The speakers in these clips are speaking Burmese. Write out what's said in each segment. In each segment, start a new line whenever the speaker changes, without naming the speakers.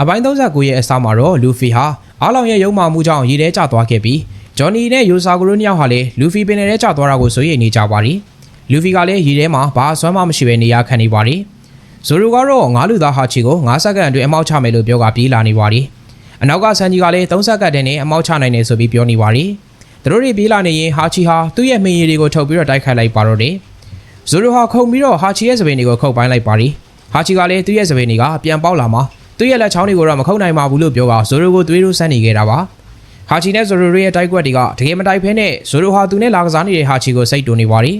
အပိုင်း39ရဲ့အစမှာတော့လူဖီဟာအားလောင်ရဲ့ရုံမာမှုကြောင့်ရေထဲကျသွားခဲ့ပြီးဂျော်နီနဲ့ယိုဆာဂိုရိုနှစ်ယောက်ဟာလည်းလူဖီပင်ထဲကျသွားတာကိုစိုးရိမ်နေကြပါတယ်လူဖီကလည်းရေထဲမှာဘာအစွမ်းမှမရှိဘဲနေရခံနေပါတယ်ဇိုရိုကတော့ငါးလူသားဟာချီကို9စက္ကန့်အတွင်းအမောက်ချမယ်လို့ပြောကပြေးလာနေပါတယ်အနောက်ကဆန်ဂျီကလည်း3စက္ကန့်တည်းနဲ့အမောက်ချနိုင်တယ်ဆိုပြီးပြောနေပါတယ်သူတို့တွေပြေးလာနေရင်ဟာချီဟာသူ့ရဲ့မင်းရည်တွေကိုထုတ်ပြီးတော့တိုက်ခိုက်လိုက်ပါတော့တယ်ဇိုရိုဟာခုံပြီးတော့ဟာချီရဲ့စပင်းတွေကိုခုတ်ပိုင်းလိုက်ပါတယ်ဟာချီကလည်းသူ့ရဲ့စပင်းတွေကပြန်ပေါက်လာမှာ သူ့ရဲ့လက်ချောင်းတွေကိုတော့မခုတ်နိုင်ပါဘူးလို့ပြောကဇိုရိုကိုသွေးထိုးဆန်းနေခဲ့တာပါဟာချီနဲ့ဇိုရိုရဲ့တိုက်ကွက်တွေကတကယ်မတိုက်ဖဲနဲ့ဇိုရိုဟာသူနဲ့လာကစားနေတဲ့ဟာချီကိုစိတ်တူနေပါတယ်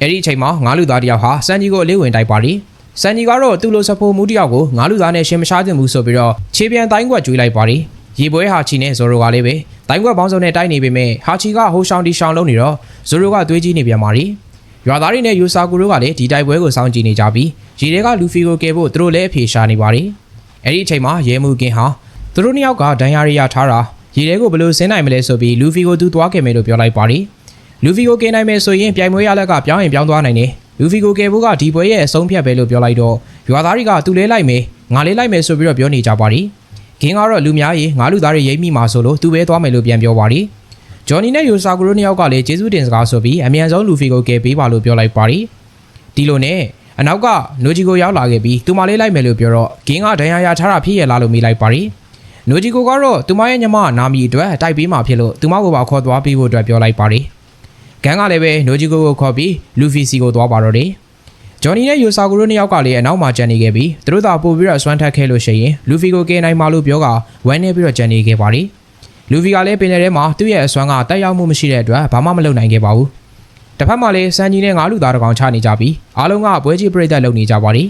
အဲ့ဒီအချိန်မှာငါးလူသားတယောက်ဟာစန်ဂျီကိုအလေးဝင်တိုက်ပါတယ်စန်ဂျီကတော့သူ့လိုစဖိုမှုတယောက်ကိုငါးလူသားနဲ့ရှင်းမရှားသင့်ဘူးဆိုပြီးတော့ခြေပြန်တိုင်းကွက်ကျွေးလိုက်ပါတယ်ရေပွဲဟာချီနဲ့ဇိုရိုကလည်းပဲတိုင်းကွက်ပေါင်းစုံနဲ့တိုက်နေပေမဲ့ဟာချီကဟိုရှောင်းတီရှောင်းလုံးနေတော့ဇိုရိုကသွေးကြီးနေပြန်ပါတယ်ရွာသားတွေနဲ့ယူဆာကူတို့ကလည်းဒီတိုက်ပွဲကိုစောင့်ကြည့်နေကြပြီးရေထဲကလူဖီကိုကယ်ဖို့သူတို့လည်းအဖေရှာနေပါတယ် အဲ့ဒီအချိန်မှာရဲမှုကင်းဟာသူတို့နှစ်ယောက်ကဒဏ်ရာရရထားတာရေထဲကိုဘယ်လိုဆင်းနိုင်မလဲဆိုပြီးလူဖီကိုသူသွားခဲ့မယ်လို့ပြောလိုက်ပါတယ်လူဖီကိုကယ်နိုင်မယ်ဆိုရင်ပြိုင်ပွဲရလက်ကပြောင်းရင်ပြောင်းသွားနိုင်တယ်လူဖီကိုကယ်ဖို့ကဒီပွဲရဲ့အဆုံးဖြတ်ပဲလို့ပြောလိုက်တော့ရွာသားတွေကသူလဲလိုက်မယ်ငါလေးလိုက်မယ်ဆိုပြီးတော့ပြောနေကြပါတယ်ဂင်းကတော့လူများရေငါလူသားတွေရိမ့်မိမှာဆိုလို့သူပဲသွားမယ်လို့ပြန်ပြောပါတယ်ဂျော်နီနဲ့ယိုဆာကူရိုနှစ်ယောက်ကလည်းကျေးဇူးတင်စကားဆိုပြီးအမြန်ဆုံးလူဖီကိုကယ်ပေးပါလို့ပြောလိုက်ပါတယ်ဒီလိုနဲ့ အနောက်ကနိုဂျီကိုရောက်လာခဲ့ပြီးသူမလေးလိုက်မယ်လို့ပြောတော့ဂင်းကဒဏ်ရာရထားတာဖြစ်ရလားလို့မေးလိုက်ပါတယ်နိုဂျီကိုကတော့သူမရဲ့ညမနာမီအတွက်တိုက်ပေးမှဖြစ်လို့သူမကိုပါခေါ်သွားပေးဖို့အတွက်ပြောလိုက်ပါတယ်ဂန်ကလည်းပဲနိုဂျီကိုကိုခေါ်ပြီးလူဖီစီကိုသွားပါတော့တယ်ဂျော်နီနဲ့ယိုဆာကူရိုနှစ်ယောက်ကလည်းအနောက်မှာကြံနေခဲ့ပြီးသူတို့သာပို့ပြီးတော့ဆွမ်းထက်ခဲ့လို့ရှိရင်လူဖီကိုကယ်နိုင်မှလို့ပြောကဝမ်းနေပြီးတော့ကြံနေခဲ့ပါတယ်လူဖီကလည်းပင်လယ်ထဲမှာသူ့ရဲ့အစွမ်းကတက်ရောက်မှုမရှိတဲ့အတွက်ဘာမှမလုပ်နိုင်ခဲ့ပါဘူး တစ်ဖက်မှာလည်းစန်ဂျီနဲ့ငါးလူသားတကောင်ချနေကြပြီးအားလုံးကပွဲကြီးပြိတက်လုပ်နေကြပါတယ်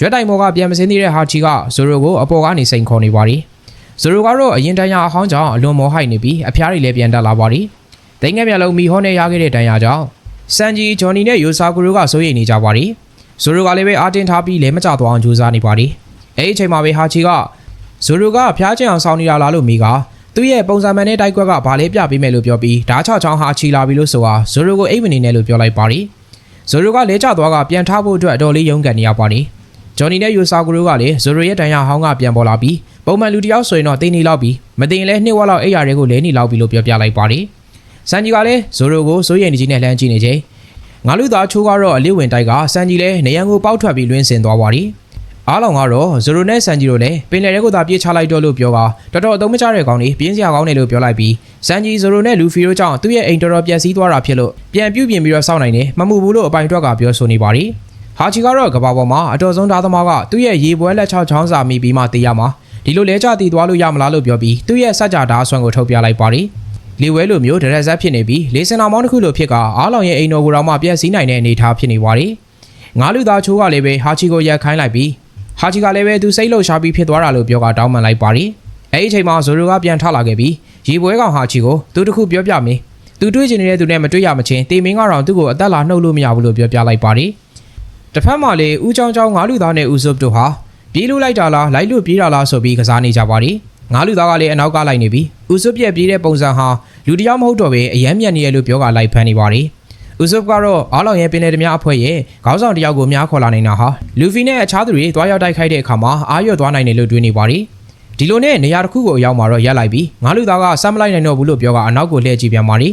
ရွက်တိုင်မော်ကပြန်မစင်းသေးတဲ့ဟာချီကဇိုရိုကိုအပေါ်ကနေစိန်ခေါ်နေပါတယ်ဇိုရိုကတော့အရင်တန်ရာအဟောင်းကြောင့်အလွန်မောဟိုက်နေပြီးအဖျားတွေလည်းပြန်တက်လာပါတယ်ဒိန်ငယ်မျက်လုံးမီဟောနဲ့ရခဲ့တဲ့တန်ရာကြောင့်စန်ဂျီဂျော်နီနဲ့ယိုဆာကူရိုကစိုးရိမ်နေကြပါတယ်ဇိုရိုကလည်းပဲအာတင်ထားပြီးလဲမကြသွားအောင်ကြိုးစားနေပါတယ်အဲဒီအချိန်မှာပဲဟာချီကဇိုရိုကဖျားချင်အောင်စောင်းနေတာလားလို့မိက သူ့ရဲ့ပုံစံမှန်တဲ့တိုက်ကွက်ကဘာလဲပြပေးမယ်လို့ပြောပြီးဓာချောက်ချောင်းဟာချီလာပြီလို့ဆိုတာဇိုရိုကိုအိတ်မနေနဲ့လို့ပြောလိုက်ပါတယ်ဇိုရိုကလဲကျသွားကပြန်ထားဖို့အတွက်အတော်လေးရုန်းကန်နေရပါတယ်ဂျော်နီနဲ့ယူဆာကူရိုကလည်းဇိုရိုရဲ့တန်ရာဟောင်းကပြန်ပေါ်လာပြီးပုံမှန်လူတစ်ယောက်ဆိုရင်တော့တင်းနေလောက်ပြီးမတင်းလဲနှစ်ဝက်လောက်အိပ်ရာတွေကိုလဲနေလောက်ပြီးလို့ပြောပြလိုက်ပါတယ်စန်ဂျီကလည်းဇိုရိုကိုစိုးရိမ်နေကြီးနဲ့လှမ်းကြည့်နေချိန်ငါလူသားချိုးကတော့အလေးဝင်တိုက်ကစန်ဂျီလည်းနေရန်ကိုပေါက်ထွက်ပြီးလွင်းစင်သွားပါတယ် အားလောင်ကတော့ဇိုရိုနဲ့ဆန်ဂျီတို့လည်းပင်လယ်ထဲကိုသာပြေးချလိုက်တော့လို့ပြောကတော်တော်အသုံးမကျတဲ့ကောင်တွေပြင်းစရာကောင်းတယ်လို့ပြောလိုက်ပြီးဆန်ဂျီဇိုရိုနဲ့လူဖီတို့ကြောင့်သူ့ရဲ့အိမ်တော်တော်ပျက်စီးသွားတာဖြစ်လို့ပြန်ပြုတ်ပြင်ပြီးတော့စောင့်နိုင်တယ်မမှုဘူးလို့အပိုင်တွက်ကပြောဆိုနေပါတယ်ဟာချီကတော့ကဘာပေါ်မှာအတော်ဆုံးသားသမားကသူ့ရဲ့ရေပွဲလက်ချောက်ချောင်းစာမိပြီးမှတေးရမှာဒီလိုလဲကြတည်သွားလို့ရမလားလို့ပြောပြီးသူ့ရဲ့စัจ जा ဓာအဆွမ်းကိုထုတ်ပြလိုက်ပါတယ်လေဝဲလိုမျိုးဒရက်ဆက်ဖြစ်နေပြီးလေစင်နာမောင်းတစ်ခုလိုဖြစ်ကအားလောင်ရဲ့အိမ်တော်ကိုတော့မှပြက်စီးနိုင်တဲ့အနေအထားဖြစ်နေပါတယ်ငါးလူသားချိုးကလည်းပဲဟာချီကိုရက်ခိုင်းလိုက်ပြီး ဟာချီကလည်းပဲသူစိတ်လှုပ်ရှားပြီးဖြစ်သွားတာလို့ပြောကတောင်းပန်လိုက်ပါတယ်အဲ့ဒီအချိန်မှာဇိုရိုကပြန်ထလာခဲ့ပြီးရေပွဲကောင်ဟာချီကိုသူတခုပြောပြမင်းသူတွေးချင်နေတဲ့သူနဲ့မတွေ့ရမချင်းတေမင်းကတော့သူ့ကိုအသက်လာနှုတ်လို့မရဘူးလို့ပြောပြလိုက်ပါတယ်တစ်ဖက်မှာလေဦးချောင်းချောင်းငါးလူသားနဲ့ဦးစုပ်တို့ဟာပြေးလို့လိုက်တာလားလိုက်လို့ပြေးတာလားဆိုပြီးကစားနေကြပါတယ်ငါးလူသားကလည်းအနောက်ကလိုက်နေပြီးဦးစုပ်ပြက်ပြေးတဲ့ပုံစံဟာလူတယောက်မဟုတ်တော့ပဲအယမ်းမြတ်နေရလို့ပြောကလိုက်ဖမ်းနေပါတယ် ဦးစုပ်ကတော့အားလောင်ရဲ့ပင်လယ်ဓမြအဖွဲ့ရဲ့ခေါင်းဆောင်တယောက်ကိုများခေါ်လာနေတာဟာလူဖီနဲ့အခြားသူတွေတွားရောက်တိုက်ခိုက်တဲ့အခါမှာအာရွတ်သွားနိုင်တယ်လို့တွေးနေပါတယ်ဒီလိုနဲ့နေရာတစ်ခုကိုအရောက်မှာတော့ရက်လိုက်ပြီးငါးလူသားကစမ်းမလိုက်နိုင်တော့ဘူးလို့ပြောကအနောက်ကိုလှည့်ကြည့်ပြန်ပါတယ်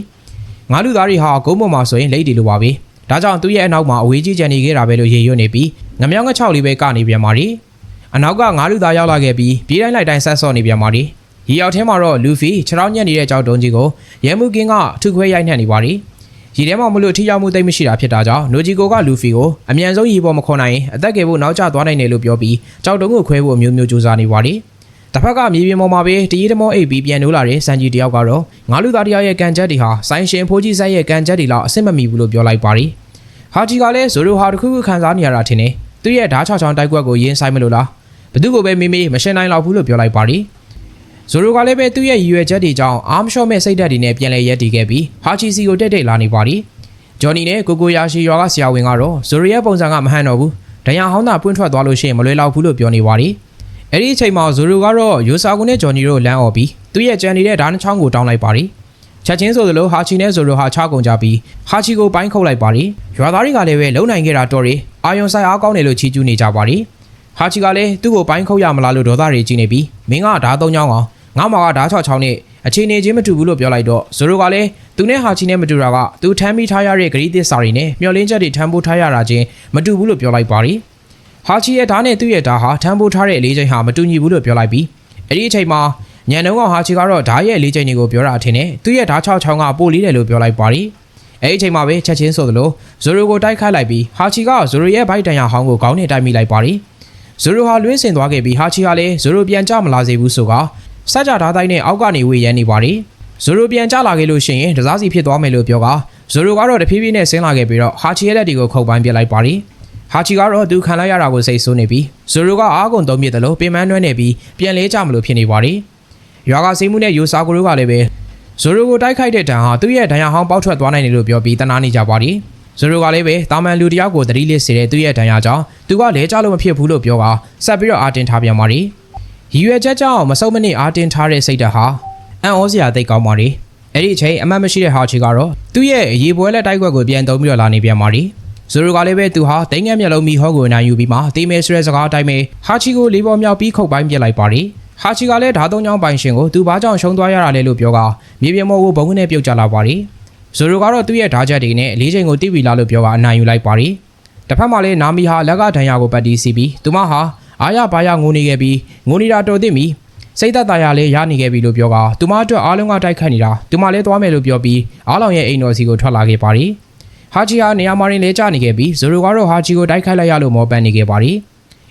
ငါးလူသားတွေဟာဂုံးပေါ်မှာဆိုရင်လိတ်တယ်လို့ပါပဲဒါကြောင့်သူ့ရဲ့အနောက်မှာအဝေးကြီးကြံနေခဲ့တာပဲလို့ရေရွတ်နေပြီးငမြောင်းငချောက်လေးပဲကနေပြန်ပါတယ်အနောက်ကငါးလူသားရောက်လာခဲ့ပြီးပြေးတိုင်းလိုက်တိုင်းဆက်ဆော့နေပြန်ပါတယ်ရေရောက်ထဲမှာတော့လူဖီခြေထောက်ညက်နေတဲ့ကြောက်တုံးကြီးကိုရဲမှုကင်းကထုခွဲရိုက်နှက်နေပါတယ် ရေထဲမှာမလို့ထိရောက်မှုသိမ့်မရှိတာဖြစ်တာကြောင့်နိုဂျီကိုကလူဖီကိုအမြန်ဆုံးရေပေါ်မခေါ်နိုင်ရင်အသက်ကယ်ဖို့နောက်ကျသွားနိုင်တယ်လို့ပြောပြီးကြောက်တုံးကိုခွဲဖို့အမျိုးမျိုးကြိုးစားနေပါတယ်တစ်ဖက်ကမြေပြင်ပေါ်မှာပဲတရေတမောအိပ်ပြီးပြန်နိုးလာတဲ့စန်ဂျီတယောက်ကတော့ငါလူသားတယောက်ရဲ့ကန်ချက်တွေဟာဆိုင်းရှင်ဖိုးကြီးဆက်ရဲ့ကန်ချက်တွေလောက်အဆင်မမီဘူးလို့ပြောလိုက်ပါတယ်ဟာဂျီကလည်းဇိုရိုဟာတခုခုခံစားနေရတာထင်တယ်သူရဲ့ဓားချောင်ချောင်တိုက်ကွက်ကိုရင်းဆိုင်မလို့လားဘသူကိုပဲမေးမေးမရှင်းနိုင်တော့ဘူးလို့ပြောလိုက်ပါတယ် ဇိုရိုကလည်းပဲသူ့ရဲ့ရည်ရွယ်ချက်တွေကြောင့်အာမရှော့မဲ့စိတ်ဓာတ်တွေနဲ့ပြန်လဲရက်တည်ခဲ့ပြီးဟာချီစီကိုတက်တက်လာနေပါတယ်ဂျော်နီနဲ့ကိုကိုယာရှီရွာကဆရာဝန်ကတော့ဇိုရီရဲ့ပုံစံကမဟန်တော့ဘူးဒဏ်ရာဟောင်းသာပွင့်ထွက်သွားလို့ရှိရင်မလွယ်လောက်ဘူးလို့ပြောနေပါတယ်အဲ့ဒီအချိန်မှာဇိုရိုကတော့ယိုဆာကိုနဲ့ဂျော်နီတို့လမ်းអော်ပြီးသူ့ရဲ့ကြံနေတဲ့ဓာတ်နှချောင်းကိုတောင်းလိုက်ပါတယ်ချက်ချင်းဆိုသလိုဟာချီနဲ့ဇိုရိုဟာချကုန်ကြပြီးဟာချီကိုပိုင်းခုတ်လိုက်ပါတယ်ရွာသားတွေကလည်းပဲလုံနိုင်ခဲ့တာတော်ရီအာယွန်ဆိုင်အားကောင်းတယ်လို့ချီးကျူးနေကြပါတယ်ဟာချီကလည်းသူ့ကိုပိုင်းခုတ်ရမလားလို့ဒေါသတွေကြီးနေပြီးမင်းကဓာတ်သုံးချောင်းကောင် ငါမှာကဓာတ်6ချောင်းနဲ့အခြေအနေချင်းမတူဘူးလို့ပြောလိုက်တော့ဇိုရိုကလည်းသူနဲ့ဟာချီနဲ့မတူတာကသူထမ်းပြီးထားရတဲ့ဂရီးသစ္စာတွေနဲ့မျောလင်းချက်တွေထမ်းဖို့ထားရတာချင်းမတူဘူးလို့ပြောလိုက်ပါတယ်ဟာချီရဲ့ဓာတ်နဲ့သူ့ရဲ့ဓာတ်ဟာထမ်းဖို့ထားတဲ့အလေးချိန်ဟာမတူညီဘူးလို့ပြောလိုက်ပြီးအဲ့ဒီအချိန်မှာညံနှုံးကဟာချီကတော့ဓာတ်ရဲ့အလေးချိန်တွေကိုပြောတာအထင်နဲ့သူ့ရဲ့ဓာတ်6ချောင်းကပိုလေးတယ်လို့ပြောလိုက်ပါတယ်အဲ့ဒီအချိန်မှာပဲချက်ချင်းဆိုသလိုဇိုရိုကိုတိုက်ခိုက်လိုက်ပြီးဟာချီကဇိုရိုရဲ့ဘိုက်တန်ရဟောင်းကိုခေါင်းနဲ့တိုက်မိလိုက်ပါတယ်ဇိုရိုဟာလွင်းစင်သွားခဲ့ပြီးဟာချီကလည်းဇိုရိုပြန်ကြမလာစေဘူးဆိုက စကြဓာတ်တိုင်းနဲ့အောက်ကနေဝေရမ်းနေပါတယ်ဇိုရိုပြန်ကြလာခဲ့လို့ရှိရင်တစားစီဖြစ်သွားမယ်လို့ပြောကဇိုရိုကတော့တဖြည်းဖြည်းနဲ့ဆင်းလာခဲ့ပြီးတော့ဟာချီရဲ့လက်တွေကိုခုတ်ပိုင်းပြလိုက်ပါတယ်ဟာချီကတော့သူခံလိုက်ရတာကိုစိတ်ဆိုးနေပြီးဇိုရိုကအားကုန်သုံးပြတယ်လို့ပင်မနှွဲနေပြီးပြန်လဲကြမလို့ဖြစ်နေပါတယ်ရွာကစိတ်မှုနဲ့ယူဆာကိုတို့ကလည်းပဲဇိုရိုကိုတိုက်ခိုက်တဲ့တန်ဟာသူ့ရဲ့ဒဏ်ရာဟောင်းပေါက်ထွက်သွားနိုင်တယ်လို့ပြောပြီးတနာနေကြပါတယ်ဇိုရိုကလည်းပဲတာမန်လူတယောက်ကိုသတိလစ်စေတဲ့သူ့ရဲ့ဒဏ်ရာကြောင့်သူကလဲကြလို့မဖြစ်ဘူးလို့ပြောကဆက်ပြီးတော့အာတင်ထားပြန်ပါတယ် ရည်ရွယ်ချက်ကြောင့်မစုံမနစ်အာတင်ထားတဲ့စိတ်ဓာတ်ဟာအံ့ဩစရာသိပ်ကောင်းပါတယ်အဲ့ဒီအချိန်အမတ်မရှိတဲ့ဟာချီကတော့သူ့ရဲ့ရေပွဲလက်တိုက်ခွက်ကိုပြန်သုံးပြီးတော့လာနေပြန်ပါတယ်ဇိုရိုကလည်းပဲသူဟာတိမ်ငယ်မျက်လုံးမီဟောကိုနိုင်ယူပြီးမှတေးမဲဆိုတဲ့စကားအတိုင်းပဲဟာချီကိုလေးပေါ်မြောက်ပြီးခုတ်ပိုင်းပြစ်လိုက်ပါတယ်ဟာချီကလည်းဓာတ်သုံးချောင်းပိုင်ရှင်ကိုသူဘာကြောင့်ရှုံးသွားရတာလဲလို့ပြောကမြေပြင်ပေါ်ကိုဘုံနဲ့ပြုတ်ကျလာပါတယ်ဇိုရိုကတော့သူ့ရဲ့ဓာတ်ချက်တွေနဲ့လေးချိန်ကိုတိပီလာလို့ပြောကအနိုင်ယူလိုက်ပါတယ်တစ်ဖက်မှာလည်းနာမီဟာလက်ကဒဏ်ရာကိုပတ်တီးစီပြီးသူမဟာ အာရဘာရငိုနေခဲ့ပြီးငိုနေတာတော်သိပြီစိတ်သက်သာရလည်းရနေခဲ့ပြီလို့ပြောကသူမအတွက်အားလုံးကတိုက်ခတ်နေတာသူမလည်းသွားမယ်လို့ပြောပြီးအားလောင်ရဲ့အိမ်တော်စီကိုထွက်လာခဲ့ပါတယ်ဟာချီဟာနေရာမှာလည်းကြာနေခဲ့ပြီးဇိုရိုကတော့ဟာချီကိုတိုက်ခိုက်လိုက်ရလို့မောပန်းနေခဲ့ပါတယ်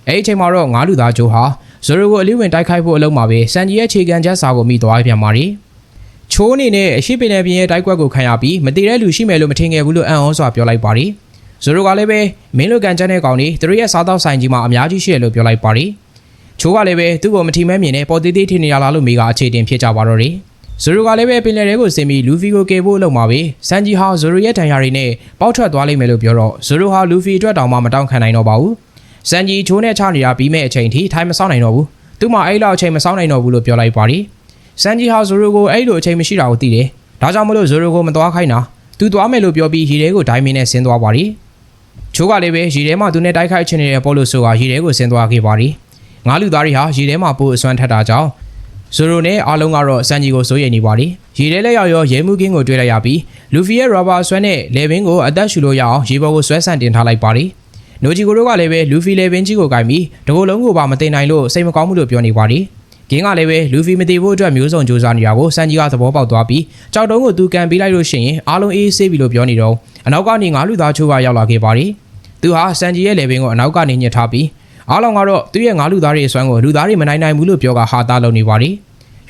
အဲ့ဒီအချိန်မှာတော့ငါးလူသားဂျိုးဟာဇိုရိုကိုအလီဝင်တိုက်ခိုက်ဖို့အလုံးမှာပဲစန်ဂျီရဲ့ခြေကန်ချက်စာကိုမိသွားပြန်ပါတယ်ချိုးအနေနဲ့အရှိပင်နယ်ပြင်ရဲ့တိုက်ကွက်ကိုခံရပြီးမတည်တဲ့လူရှိမယ်လို့မထင်ခဲ့ဘူးလို့အန်အောစွာပြောလိုက်ပါတယ် ဇိုရိုကလည်းပဲမင်းလိုကန်ချက်တဲ့ကောင်တွေသူတို့ရဲ့စားတောက်ဆိုင်ကြီးမှာအများကြီးရှိတယ်လို့ပြောလိုက်ပါတယ်ချိုးကလည်းပဲသူ့ကိုမထီမဲ့မြင်နဲ့ပေါ်သေးသေးထင်နေရလားလို့မိကအခြေတင်ဖြစ်ကြပါတော့တယ်ဇိုရိုကလည်းပဲပင်လယ်ထဲကိုဆင်းပြီးလူဖီကိုကယ်ဖို့လုပ်မှာပဲစန်ဂျီဟာဇိုရိုရဲ့တန်ရာတွေနဲ့ပေါက်ထွက်သွားလိမ့်မယ်လို့ပြောတော့ဇိုရိုဟာလူဖီအတွက်တောင်မှမတောင်းခံနိုင်တော့ပါဘူးစန်ဂျီချိုးနဲ့ချနေတာပြီးမဲ့အချိန်ထိထိုင်မဆောင်နိုင်တော့ဘူးသူမှအဲ့လောက်အချိန်မဆောင်နိုင်တော့ဘူးလို့ပြောလိုက်ပါတယ်စန်ဂျီဟာဇိုရိုကိုအဲ့လိုအချိန်မရှိတာကိုသိတယ်ဒါကြောင့်မလို့ဇိုရိုကိုမသွားခိုင်းတာသူသွားမယ်လို့ပြောပြီးရီထဲကိုဒိုင်းမင်းနဲ့ဆင်းသွားပါတယ် ချိုးကလည်းပဲရီထဲမှာသူနဲ့တိုက်ခိုက်ချင်နေတဲ့ပေါ်လို့ဆိုတာရီထဲကိုဆင်းသွားခဲ့ပါတယ်ငါးလူသားတွေဟာရီထဲမှာပို့အစွမ်းထက်တာကြောင့်ဇိုရိုနဲ့အားလုံးကတော့စန်ဂျီကိုစိုးရိမ်နေပါတယ်ရီထဲလက်ရောက်ရောရဲမှုကင်းကိုတွေ့လိုက်ရပြီးလူဖီရဲ့ရောဘာဆွဲနဲ့လေဘင်းကိုအသက်ရှူလို့ရအောင်ရေပေါ်ကိုဆွဲဆန့်တင်ထားလိုက်ပါတယ်နိုဂျီကိုတို့ကလည်းပဲလူဖီလေဘင်းကြီးကိုကင်ပြီးတကိုယ်လုံးကိုပါမတင်နိုင်လို့စိတ်မကောင်းဘူးလို့ပြောနေပါတယ်ဂင်းကလည်းပဲလူဖီမသေးဖို့အတွက်မျိုးစုံစူးစမ်းနေတာကိုစန်ဂျီကသဘောပေါက်သွားပြီးကြောက်တုံးကိုသူကန်ပေးလိုက်လို့ရှိရင်အားလုံးအေးဆေးပြီလို့ပြောနေတော့အနောက်ကနေငါလူသားချိုးကရောက်လာခဲ့ပါတယ် သူဟာစန်ဂျီရဲ့လေဘင်းကိုအနောက်ကနေညှစ်ထားပြီးအားလုံးကတော့သူ့ရဲ့ငါလူသားတွေအစွမ်းကိုလူသားတွေမနိုင်နိုင်ဘူးလို့ပြောကဟာသားလုံနေပါတယ်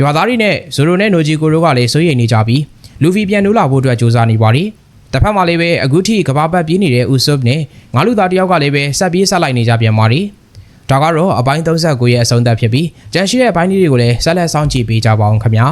ရွာသားတွေနဲ့ဇိုရိုနဲ့နိုဂျီကိုတို့ကလည်းစိုးရိမ်နေကြပြီးလူဖီပြန်လို့လာဖို့အတွက်စူးစမ်းနေပါတယ်တစ်ဖက်မှာလည်းပဲအခုထိကဘာပတ်ပြေးနေတဲ့ဦးဆုပ်နဲ့ငါလူသားတယောက်ကလည်းပဲဆက်ပြေးဆက်လိုက်နေကြပြန်ပါတယ်ဒါကတော့အပိုင်း39ရဲ့အဆုံးသတ်ဖြစ်ပြီးကြန့်ရှိတဲ့အပိုင်းလေးတွေကိုလည်းဆက်လက်စောင့်ကြည့်ပေးကြပါအောင်ခင်ဗျာ